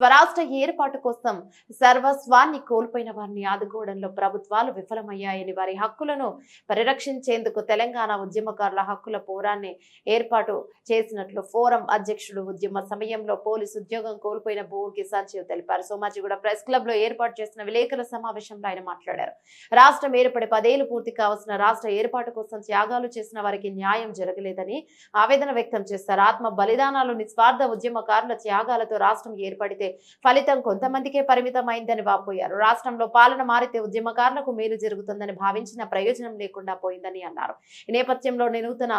స్వరాష్ట్ర ఏర్పాటు కోసం సర్వస్వాన్ని కోల్పోయిన వారిని ఆదుకోవడంలో ప్రభుత్వాలు విఫలమయ్యాయని వారి హక్కులను పరిరక్షించేందుకు తెలంగాణ ఉద్యమకారుల హక్కుల పోరాన్ని ఏర్పాటు చేసినట్లు ఫోరం అధ్యక్షుడు ఉద్యమ సమయంలో పోలీసు ఉద్యోగం కోల్పోయిన బోర్గి సంజీవ్ తెలిపారు. సోమాజిగూడ ప్రెస్ క్లబ్లో ఏర్పాటు చేసిన విలేకరుల సమావేశంలో ఆయన మాట్లాడారు. రాష్ట్రం ఏర్పడి పదేళ్ళు పూర్తి కావాల్సిన రాష్ట్ర ఏర్పాటు కోసం త్యాగాలు చేసిన వారికి న్యాయం జరగలేదని ఆవేదన వ్యక్తం చేస్తారు ఆత్మ బలిదానాలు నిస్వార్థ ఉద్యమకారుల త్యాగాలతో రాష్ట్రం ఏర్పడితే ఫలితం కొంతమందికే పరిమితమైందని వాపోయారు. రాష్ట్రంలో పాలన మారితే ఉద్యమకారులకు మేలు జరుగుతుందని భావించిన ప్రయోజనం లేకుండా పోయిందని అన్నారు. ఈ నేపథ్యంలో నూతన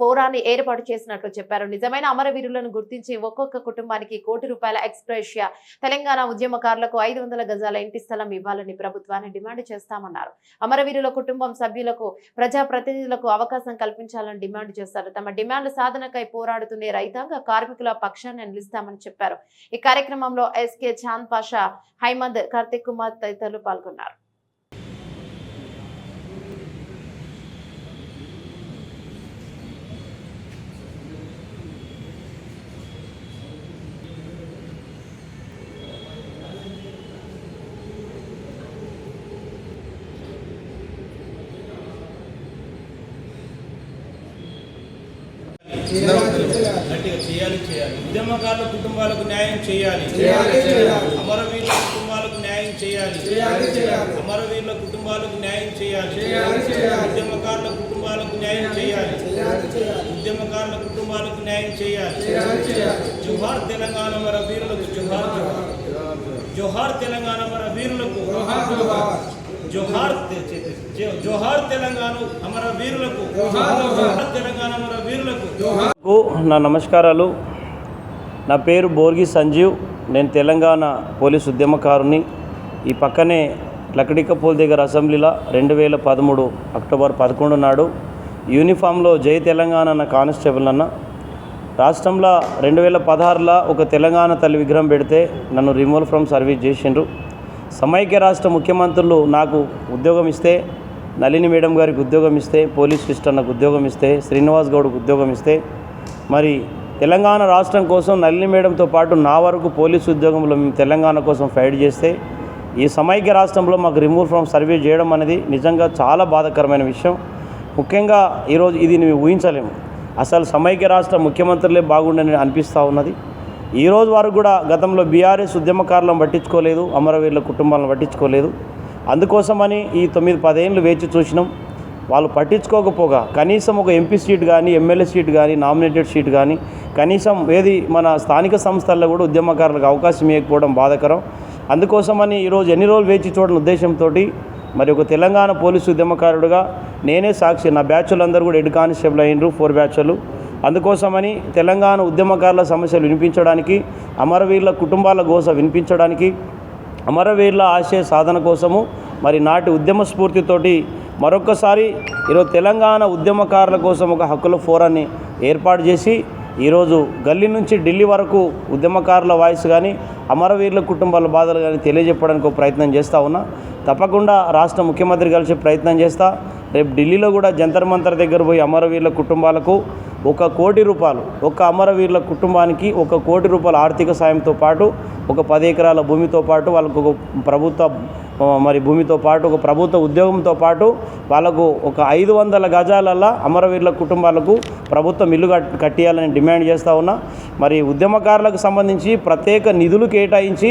పోరాన్ని ఏర్పాటు చేసినట్లు చెప్పారు. నిజమైన అమరవీరులను గుర్తించి ఒక్కొక్క కుటుంబానికి కోటి రూపాయల ఎక్స్ప్రెషియా తెలంగాణ ఉద్యమకారులకు ఐదు వందల గజాల ఇంటి స్థలం ఇవ్వాలని ప్రభుత్వాన్ని డిమాండ్ చేస్తామన్నారు. అమరవీరుల కుటుంబం సభ్యులకు ప్రజా ప్రతినిధులకు అవకాశం కల్పించాలని డిమాండ్ చేశారు తమ డిమాండ్ సాధనకై పోరాడుతున్న రైతాంగ కార్మికుల పక్షాన్ని నిలుస్తామని చెప్పారు. ఈ కార్యక్రమం కార్యక్రమంలో ఎస్కే చాంద్ పాషా హైమద్ కార్తిక్ కుమార్ తదితరులు పాల్గొన్నారు. గట్టిగా చేయాలి. చేయాలి. ఉద్యమకారుల కుటుంబాలకు న్యాయం చేయాలి అమరవీరుల కుటుంబాలకు న్యాయం చేయాలి అమరవీరుల కుటుంబాలకు న్యాయం చేయాలి ఉద్యమకారుల కుటుంబాలకు న్యాయం చేయాలి ఉద్యమకారుల కుటుంబాలకు న్యాయం చేయాలి జుహార్ జోహార్ తెలంగాణ మన వీరులకు జుహార్ జోహార్ తెలంగాణ మన వీరులకు జోహార్ జోహార్ తెలంగాణ అమర వీరులకు. జోహార్ జోహార్. జోహార్ తెలంగాణ అమర వీరులకు. జోహార్. కు నా నమస్కారాలు. నా పేరు బోర్గి సంజీవ్. నేను తెలంగాణ పోలీస్ ఉద్యమకారుని ఈ పక్కనే లకడికపోల్ దగ్గర అసెంబ్లీలో రెండు వేల పదమూడు అక్టోబర్ పదకొండు నాడు యూనిఫామ్లో జై తెలంగాణ అన్న కానిస్టేబుల్ అన్న. రాష్ట్రంలో రెండు వేల పదహారులో ఒక తెలంగాణ తల్లి విగ్రహం పెడితే నన్ను రిమూవల్ ఫ్రమ్ సర్వీస్ చేసిండ్రు. సమైక్య రాష్ట్ర ముఖ్యమంత్రులు నాకు ఉద్యోగం ఇస్తే నళిని మేడం గారికి ఉద్యోగం ఇస్తే పోలీస్ సిస్టర్ ఉద్యోగం ఇస్తే శ్రీనివాస్ గౌడ్కు ఉద్యోగం ఇస్తే మరి తెలంగాణ రాష్ట్రం కోసం నళిని మేడంతో పాటు నా వరకు పోలీసు ఉద్యోగంలో మేము తెలంగాణ కోసం ఫైట్ చేస్తే ఈ సమైక్య రాష్ట్రంలో మాకు రిమూవ్ ఫ్రమ్ సర్వీస్ చేయడం అనేది నిజంగా చాలా బాధాకరమైన విషయం. ముఖ్యంగా ఈరోజు ఇది మేము ఊహించలేము. అసలు సమైక్య రాష్ట్ర ముఖ్యమంత్రులే బాగుండని అనిపిస్తూ ఉన్నది. ఈ రోజు వరకు కూడా గతంలో బీఆర్ఎస్ ఉద్యమకారులను పట్టించుకోలేదు అమరవీరుల కుటుంబాలను పట్టించుకోలేదు. అందుకోసమని ఈ తొమ్మిది పదేళ్ళు వేచి చూసినాం. వాళ్ళు పట్టించుకోకపోగా కనీసం ఒక ఎంపీ సీట్ కానీ ఎమ్మెల్యే సీట్ కానీ నామినేటెడ్ సీట్ కానీ కనీసం ఏది మన స్థానిక సంస్థల్లో కూడా ఉద్యమకారులకు అవకాశం ఇవ్వకపోవడం బాధకరం. అందుకోసమని ఈరోజు ఎన్ని రోజులు వేచి చూడని ఉద్దేశంతో మరి ఒక తెలంగాణ పోలీసు ఉద్యమకారుడుగా నేనే సాక్షి. నా బ్యాచ్లందరూ కూడా హెడ్ కానిస్టేబుల్ అయినరు ఫోర్ బ్యాచ్లు అందుకోసమని తెలంగాణ ఉద్యమకారుల సమస్యలు వినిపించడానికి అమరవీరుల కుటుంబాల గోస వినిపించడానికి అమరవీరుల ఆశయ సాధన కోసము మరి నాటి ఉద్యమ స్ఫూర్తితోటి మరొకసారి ఈరోజు తెలంగాణ ఉద్యమకారుల కోసం ఒక హక్కుల ఫోరాన్ని ఏర్పాటు చేసి ఈరోజు గల్లీ నుంచి ఢిల్లీ వరకు ఉద్యమకారుల వాయిస్ కానీ అమరవీరుల కుటుంబాల బాధలు కానీ తెలియజెప్పడానికి ఒక ప్రయత్నం చేస్తూ ఉన్నా. తప్పకుండా రాష్ట్ర ముఖ్యమంత్రి కలిసి ప్రయత్నం చేస్తా. రేపు ఢిల్లీలో కూడా జంతర్ మంతర్ దగ్గర పోయి అమరవీరుల కుటుంబాలకు ఒక కోటి రూపాయలు ఒక అమరవీరుల కుటుంబానికి ఒక కోటి రూపాయల ఆర్థిక సాయంతో పాటు ఒక పది ఎకరాల భూమితో పాటు వాళ్ళకు ఒక ప్రభుత్వ మరి భూమితో పాటు ఒక ప్రభుత్వ ఉద్యోగంతో పాటు వాళ్ళకు ఒక ఐదు వందల గజాలల్లా అమరవీరుల కుటుంబాలకు ప్రభుత్వం ఇల్లు కట్ కట్టియాలని డిమాండ్ చేస్తూ ఉన్నా. మరి ఉద్యమకారులకు సంబంధించి ప్రత్యేక నిధులు కేటాయించి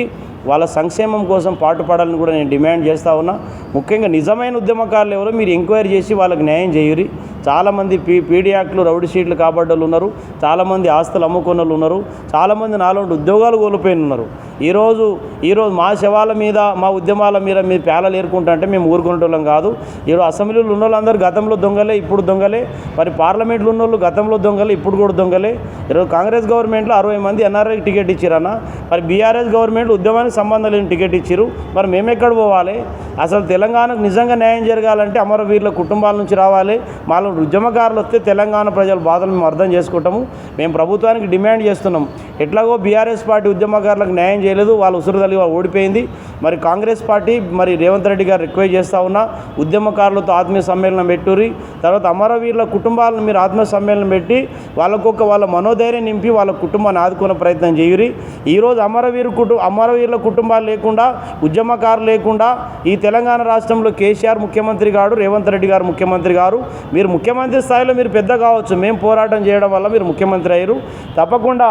వాళ్ళ సంక్షేమం కోసం పాటుపడాలని కూడా నేను డిమాండ్ చేస్తూ ఉన్నా. ముఖ్యంగా నిజమైన ఉద్యమకారులు ఎవరో మీరు ఎంక్వైరీ చేసి వాళ్ళకి న్యాయం చేయరు. చాలామంది పీ పీడియాక్లు రౌడీ షీట్లు కాబడ్డలు ఉన్నారు. చాలామంది ఆస్తులు అమ్ముకున్న వాళ్ళు ఉన్నారు. చాలామంది నాలో ఉద్యోగాలు కోల్పోయిన ఉన్నారు ఈరోజు ఈరోజు మా శవాల మీద మా ఉద్యమాల మీద మీ పేలలు ఏరుకుంటా అంటే మేము ఊరుకునేటోళ్ళం కాదు. ఈరోజు అసెంబ్లీలో ఉన్న వాళ్ళందరూ గతంలో దొంగలే ఇప్పుడు దొంగలే. మరి పార్లమెంట్లో ఉన్న వాళ్ళు గతంలో దొంగలే ఇప్పుడు కూడా దొంగలే. ఈరోజు కాంగ్రెస్ గవర్నమెంట్లో అరవై మంది ఎన్ఆర్ఐ టికెట్ ఇచ్చిరన్న. మరి బీఆర్ఎస్ గవర్నమెంట్ ఉద్యమానికి సంబంధం లేని టికెట్ ఇచ్చారు. మరి మేము ఎక్కడ పోవాలి? అసలు తెలంగాణకు నిజంగా న్యాయం జరగాలంటే అమరవీరుల కుటుంబాల నుంచి రావాలి. మాలో ఉద్యమకారులు వస్తే తెలంగాణ ప్రజల బాధలు మేము అర్థం చేసుకుంటాము. మేము ప్రభుత్వానికి డిమాండ్ చేస్తున్నాం. ఎట్లాగో బీఆర్ఎస్ పార్టీ ఉద్యమకారులకు న్యాయం చేయలేదు వాళ్ళు ఉసురు తల్లి ఓడిపోయింది. మరి కాంగ్రెస్ పార్టీ మరి రేవంత్ రెడ్డి గారు రిక్వెస్ట్ చేస్తూ ఉన్నా ఉద్యమకారులతో ఆత్మీయ సమ్మేళనం పెట్టుర్రి. తర్వాత అమరవీరుల కుటుంబాలను మీరు ఆత్మీయ సమ్మేళనం పెట్టి వాళ్ళకొక వాళ్ళ మనోధైర్యం నింపి వాళ్ళ కుటుంబాన్ని ఆదుకునే ప్రయత్నం చేయురి ఈరోజు అమరవీరు కుటు అమరవీరుల కుటుంబాలు లేకుండా ఉద్యమకారులు లేకుండా ఈ తెలంగాణ రాష్ట్రంలో కేసీఆర్ ముఖ్యమంత్రి గారు రేవంత్ రెడ్డి గారు ముఖ్యమంత్రి గారు మీరు ముఖ్యమంత్రి స్థాయిలో మీరు పెద్ద కావచ్చు. మేము పోరాటం చేయడం వల్ల మీరు ముఖ్యమంత్రి అయ్యారు. తప్పకుండా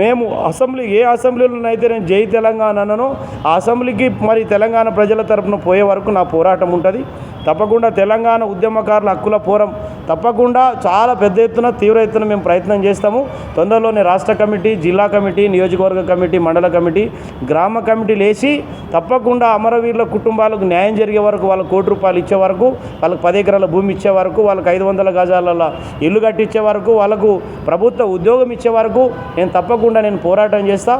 మేము అసెంబ్లీ ఏ అసెంబ్లీలోనైతే నేను జై తెలంగాణ అన్నానో ఆ అసెంబ్లీకి మరి తెలంగాణ ప్రజల తరపున పోయే వరకు నా పోరాటం ఉంటుంది. తప్పకుండా తెలంగాణ ఉద్యమకారుల హక్కుల పోరం తప్పకుండా చాలా పెద్ద ఎత్తున తీవ్ర ఎత్తున మేము ప్రయత్నం చేస్తాము. తొందరలోనే రాష్ట్ర కమిటీ జిల్లా కమిటీ నియోజకవర్గ కమిటీ మండల కమిటీ గ్రామ కమిటీలు వేసి తప్పకుండా అమరవీరుల కుటుంబాలకు న్యాయం జరిగే వరకు వాళ్ళ కోటి రూపాయలు ఇచ్చే వరకు వాళ్ళకి పది ఎకరాల భూమి ఇచ్చే వరకు వాళ్ళకి ఐదు వందల గజాల ఇల్లు కట్టించే వరకు వాళ్ళకు ప్రభుత్వ ఉద్యోగం ఇచ్చే వరకు నేను తప్పకుండా నేను పోరాటం చేస్తా.